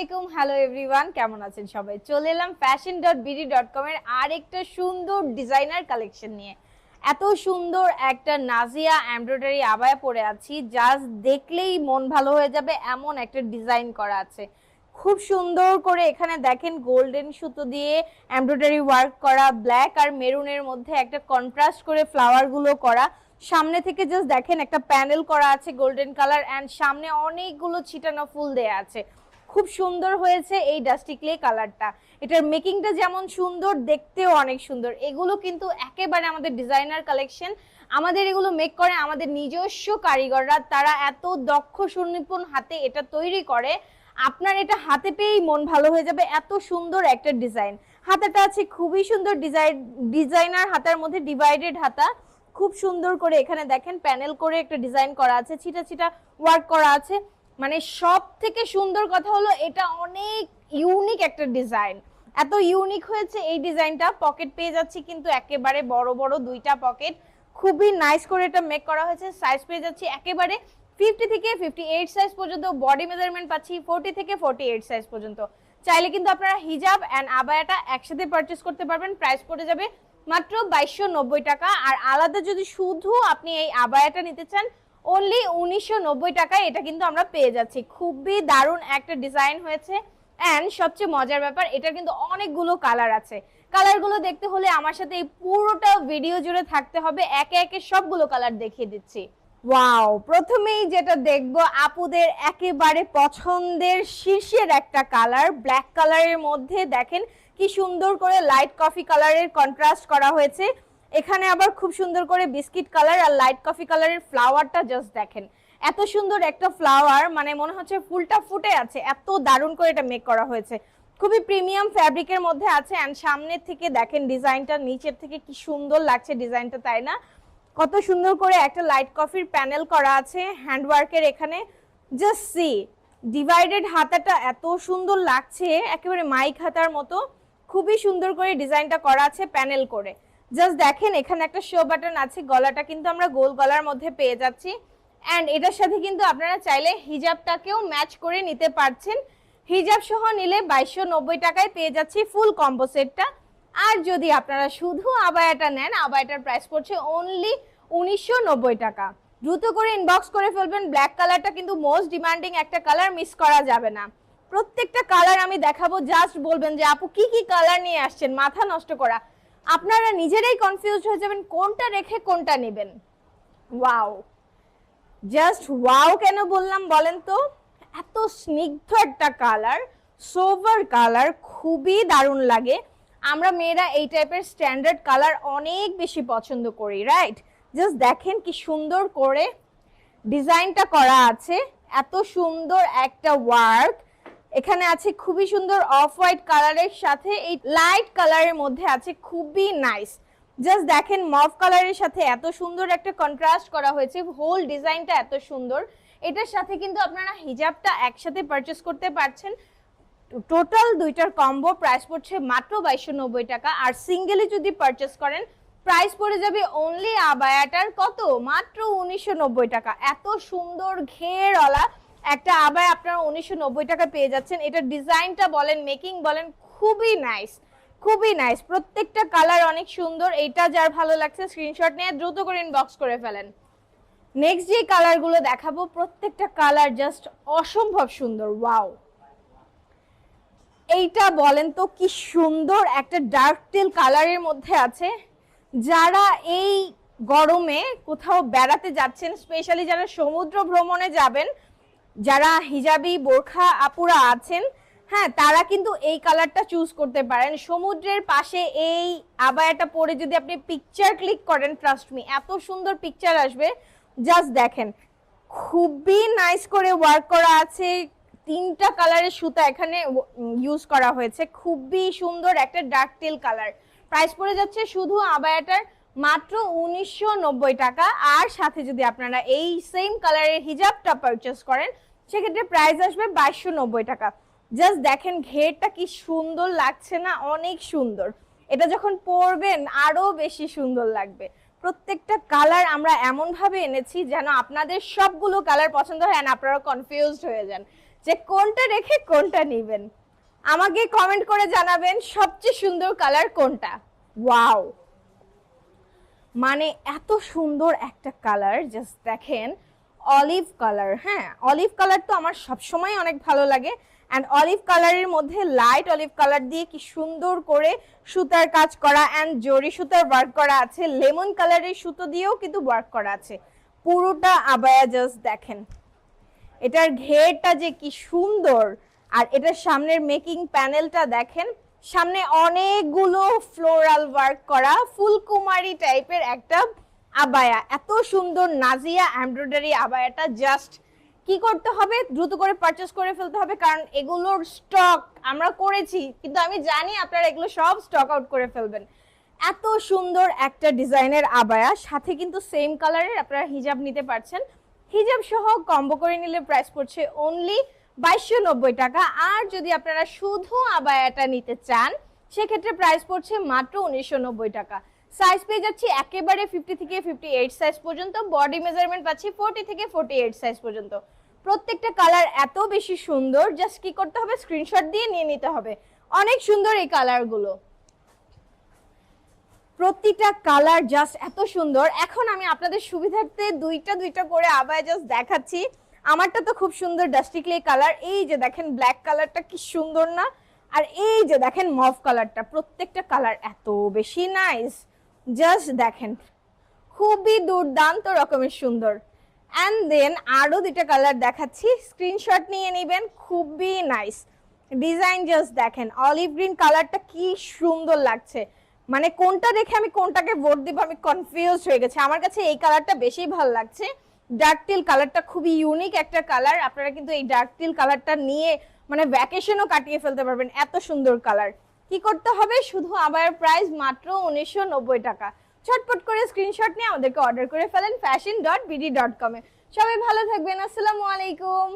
আলাইকুম। Hello everyone কেমন আছেন সবাই? চলে এলাম fashion dot BD dot com এর আর একটা সুন্দর ডিজাইনার কালেকশন নিয়ে। এত সুন্দর একটা নাজিয়া এমব্রয়ডারি আবায়া পরে আছি জাস্ট দেখলেই মন ভালো হয়ে যাবে, এমন একটা ডিজাইন করা আছে। খুব সুন্দর করে এখানে দেখেন গোল্ডেন সুতো দিয়ে এমব্রয়ডারি ওয়ার্ক করা ব্ল্যাক আর মেরুনের মধ্যে একটা কন্ট্রাস্ট করে ফ্লাওয়ারগুলো করা। সামনে থেকে জাস্ট দেখেন একটা প্যানেল করা আছে গোল্ডেন কালার অ্যান্ড সামনে অনেকগুলো ছিটানো ফুল দেয়া আছে। খুব সুন্দর হয়েছে এই ডাস্টি ক্লে কালারটা এটার মেকিংটা যেমন সুন্দর, দেখতেও অনেক সুন্দর। এগুলো কিন্তু একেবারে আমাদের ডিজাইনার কালেকশন আমাদের এগুলো মেক করে আমাদের নিজস্ব কারিগররা, তারা এত দক্ষ সুনিপুণ হাতে এটা তৈরি করে। আপনার এটা হাতে পেয়েই মন ভালো হয়ে যাবে, এত সুন্দর একটা ডিজাইন হাতাটা আছে খুবই সুন্দর ডিজাইন ডিজাইনার হাতার মধ্যে ডিভাইডেড হাতা। খুব সুন্দর করে এখানে দেখেন প্যানেল করে একটা ডিজাইন করা আছে, ছিটা ছিটা ওয়ার্ক করা আছে। মানে সব থেকে সুন্দর কথা হলো এটা অনেক ইউনিক একটা ডিজাইন এত ইউনিক হয়েছে এই ডিজাইনটা পকেট পেয়ে যাচ্ছি কিন্তু একেবারে বড় বড় দুইটা পকেট খুবই নাইস করে এটা মেক করা হয়েছে। সাইজ পেয়ে যাচ্ছি একেবারে ফিফটি থেকে ফিফটি এইট সাইজ পর্যন্ত। বডি মেজারমেন্ট পাচ্ছি ফোর্টি থেকে ফোর্টি এইট সাইজ পর্যন্ত। চাইলে কিন্তু আপনারা হিজাব অ্যান্ড আবায়াটা একসাথে পারচেস করতে পারবেন। প্রাইস পড়ে যাবে মাত্র বাইশশো টাকা। আর আলাদা যদি শুধু আপনি এই আবায়াটা নিতে চান অনলি উনিশশো নব্বই টাকায় এটা কিন্তু আমরা পেয়ে যাচ্ছি। খুবই দারুণ একটা ডিজাইন হয়েছে। অ্যান্ড সবচেয়ে মজার ব্যাপার এটা কিন্তু অনেকগুলো কালার আছে। কালারগুলো দেখতে হলে আমার সাথে এই পুরোটা ভিডিও জুড়ে থাকতে হবে। একে একে সবগুলো কালার দেখিয়ে দিচ্ছি। ওয়াও প্রথমেই যেটা দেখব, আপুদের একেবারে পছন্দের শীর্ষের একটা কালার ব্ল্যাক কালারের মধ্যে। দেখেন কি সুন্দর করে লাইট কফি কালারের কন্ট্রাস্ট করা হয়েছে। এখানে আবার খুব সুন্দর করে বিস্কিট কালার আর লাইট কফি কালারের ফ্লাওয়ারটা জাস্ট দেখেন। এত সুন্দর একটা ফ্লাওয়ার মানে মনে হচ্ছে ফুলটা ফুটে আছে, এত দারুণ করে এটা মেক করা হয়েছে। খুবই প্রিমিয়াম ফ্যাব্রিকের মধ্যে আছে অ্যান্ড সামনের থেকে দেখেন ডিজাইনটা, নিচের থেকে কি সুন্দর লাগছে ডিজাইনটা, তাই না? কত সুন্দর করে একটা লাইট কফির প্যানেল করা আছে হ্যান্ডওয়ার্কের এখানে। জাস্ট সি ডিভাইডেড হাতাটা এত সুন্দর লাগছে, একেবারে মাইক হাতার মতো। খুবই সুন্দর করে ডিজাইনটা করা আছে প্যানেল করে। জাস্ট দেখেন, এখানে একটা শো বাটন আছে, গলাটা কিন্তু আমরা গোল গলার মধ্যে পেয়ে যাচ্ছি। অ্যান্ড এটার সাথে কিন্তু আপনারা চাইলে হিজাবটাকেও ম্যাচ করে নিতে পারছেন। হিজাব সহ নিলে বাইশশো নব্বই টাকায় পেয়ে যাচ্ছি ফুল কম্বো সেটটা আর যদি আপনারা শুধু আবায়াটা নেন, আবায়াটার প্রাইস পড়ছে অনলি উনিশশো নব্বই টাকা। দ্রুত করে ইনবক্স করে ফেলবেন ব্ল্যাক কালারটা কিন্তু মোস্ট ডিমান্ডিং একটা কালার মিস করা যাবে না। প্রত্যেকটা কালার আমি দেখাবো জাস্ট বলবেন যে আপু কি কি কালার নিয়ে আসছেন, মাথা নষ্ট করা। আপনারা নিজেরাই কনফিউজ হয়ে যাবেন কোনটা রেখে কোনটা নেবেন। ওয়াও জাস্ট ওয়াও কেন বললাম বলেন তো? এত স্নিগ্ধ একটা কালার সোভার কালার খুবই দারুণ লাগে। আমরা মেয়েরা এই টাইপের স্ট্যান্ডার্ড কালার অনেক বেশি পছন্দ করি রাইট জাস্ট দেখেন কি সুন্দর করে ডিজাইনটা করা আছে। এত সুন্দর একটা ওয়ার্ক এখানে আছে খুবই সুন্দর অফ হোয়াইট কালারের সাথে এই লাইট কালারের মধ্যে আছে খুবই নাইস জাস্ট দেখেন মফ কালারের সাথে এত সুন্দর একটা কন্ট্রাস্ট করা হয়েছে হোল ডিজাইনটা এত সুন্দর। এটার সাথে কিন্তু আপনারা হিজাবটা একসাথে পারচেস করতে পারছেন। টোটাল দুইটার কম্বো প্রাইস পড়ছে মাত্র বাইশশো নব্বই টাকা। আর সিঙ্গেলি যদি পারচেস করেন প্রাইস পড়ে যাবে অনলি আবায়াটার কত? মাত্র উনিশশো নব্বই টাকা। এত সুন্দর ঘেরওয়ালা একটা আবায় আপনারা উনিশশো নব্বই টাকা পেয়ে যাচ্ছেন। এটা ডিজাইনটা বলেন মেকিং বলেন, খুবই নাইস খুবই নাইস প্রত্যেকটা কালার অনেক সুন্দর। এটা যার ভালো লাগছে স্ক্রিনশট নিয়ে দ্রুত করে ইনবক্স করে ফেলেন। নেক্সট যে কালারগুলো দেখাবো, প্রত্যেকটা কালার জাস্ট অসম্ভব সুন্দর ওয়াও এইটা বলেন তো কি সুন্দর একটা ডার্ক টেল কালারের মধ্যে আছে। যারা এই গরমে কোথাও বেড়াতে যাচ্ছেন স্পেশালি যারা সমুদ্র ভ্রমণে যাবেন যারা হিজাবি বোরখা আপুরা আছেন হ্যাঁ তারা কিন্তু এই কালারটা চুজ করতে পারেন। সমুদ্রের পাশে এই আবায়াটা পরে যদি আপনি পিকচার ক্লিক করেন ট্রাস্ট মি এত সুন্দর পিকচার আসবে। জাস্ট দেখেন, খুবই নাইস করে ওয়ার্ক করা আছে। তিনটা কালারের সুতা এখানে ইউজ করা হয়েছে। খুবই সুন্দর একটা ডার্ক টেল কালার প্রাইস পড়ে যাচ্ছে শুধু আবায়াটার মাত্র উনিশশো নব্বই টাকা। আর সাথে যদি আপনারা এই সেম কালারের হিজাবটা পারচেস করেন সেক্ষেত্রে প্রাইস আসবে বাইশশো নব্বই টাকা। জাস্ট দেখেন ঘেরটা কি সুন্দর লাগছে না? অনেক সুন্দর। এটা যখন পরবেন আরও বেশি সুন্দর লাগবে। প্রত্যেকটা কালার আমরা এমনভাবে এনেছি যেন আপনাদের সবগুলো কালার পছন্দ হয় আপনারা কনফিউজড হয়ে যান। যে কোনটা রেখে কোনটা নেবেন। আমাকে কমেন্ট করে জানাবেন সবচেয়ে সুন্দর কালার কোনটা। ওয়াও মানে এত সুন্দর একটা কালার জাস্ট দেখেন। অলিভ কালার হ্যাঁ অলিভ কালার তো আমার সবসময় অনেক ভালো লাগে। অ্যান্ড অলিভ কালারের মধ্যে লাইট অলিভ কালার দিয়ে কি সুন্দর করে সুতার কাজ করা অ্যান্ড জরি সুতার ওয়ার্ক করা আছে। লেমন কালারের সুতো দিয়েও কিন্তু ওয়ার্ক করা আছে। পুরোটা আবায়া জাস্ট দেখেন। এটার ঘেরটা যে কি সুন্দর। আর এটার সামনের মেকিং প্যানেলটা দেখেন। সামনে অনেকগুলো ফ্লোরাল ওয়ার্ক করা, ফুলকুমারি টাইপের একটা আবায়া, এত সুন্দর নাজিয়া এমব্রয়ডারি আবায়াটা জাস্ট কি করতে হবে? দ্রুত করে পারচেস করে ফেলতে হবে, কারণ এগুলোর স্টক আমরা করেছি, কিন্তু আমি জানি আপনারা এগুলো সব স্টক আউট করে ফেলবেন। এত সুন্দর একটা ডিজাইনের আবায়া, সাথে কিন্তু সেম কালারের আপনারা হিজাব নিতে পারছেন। হিজাব সহ কম্বো করে নিলে প্রাইস পড়ছে অনলি বাইশশো নব্বই টাকা। আর যদি আপনারা শুধু আবায়াটা নিতে চান, সেক্ষেত্রে প্রাইস পড়ছে মাত্র উনিশশো নব্বই টাকা। সাইজ পেয়ে যাচ্ছি একেবারে ফিফটি থেকে ফিফটি এইট সাইজ পর্যন্ত। বডি মেজারমেন্ট পাচ্ছি ফোর্টি থেকে ফোর্টি এইট সাইজ পর্যন্ত। প্রত্যেকটা কালার এত বেশি সুন্দর জাস্ট কি করতে হবে? স্ক্রিনশট দিয়ে নিয়ে নিতে হবে। অনেক সুন্দর এই কালারগুলো প্রতিটা কালার জাস্ট এত সুন্দর। এখন আমি আপনাদের সুবিধার্থে দুইটা দুইটা করে আবার জাস্ট দেখাচ্ছি। আমারটা তো খুব সুন্দর ডাস্টি ক্লে কালার এই যে দেখেন ব্ল্যাক কালারটা কি সুন্দর না? আর এই যে দেখেন মফ কালারটা প্রত্যেকটা কালার এত বেশি নাইস জাস্ট দেখেন, খুবই দুর্দান্ত রকমের সুন্দর। অ্যান্ড দেন আরও দুইটা কালার দেখাচ্ছি স্ক্রিনশট নিয়ে নেবেন, খুবই নাইস ডিজাইন জাস্ট দেখেন অলিভ গ্রিন কালারটা কি সুন্দর লাগছে। মানে কোনটা দেখে আমি কোনটাকে ভোট দিব, আমি কনফিউজ হয়ে গেছে। আমার কাছে এই কালারটা বেশি ভালো লাগছে। ডার্ক টিল কালারটা খুবই ইউনিক একটা কালার আপনারা কিন্তু এই ডার্ক টিল কালারটা নিয়ে মানে ভ্যাকেশনও কাটিয়ে ফেলতে পারবেন, এত সুন্দর কালার কি করতে হবে? শুধু আবার প্রাইস মাত্র উনিশশো নব্বই টাকা। ছটপট করে স্ক্রিনশট নিয়ে আমাদেরকে অর্ডার করে ফেলেন ফ্যাশন ডট বিডি ডট কমে সবাই ভালো থাকবেন, আসসালামু আলাইকুম।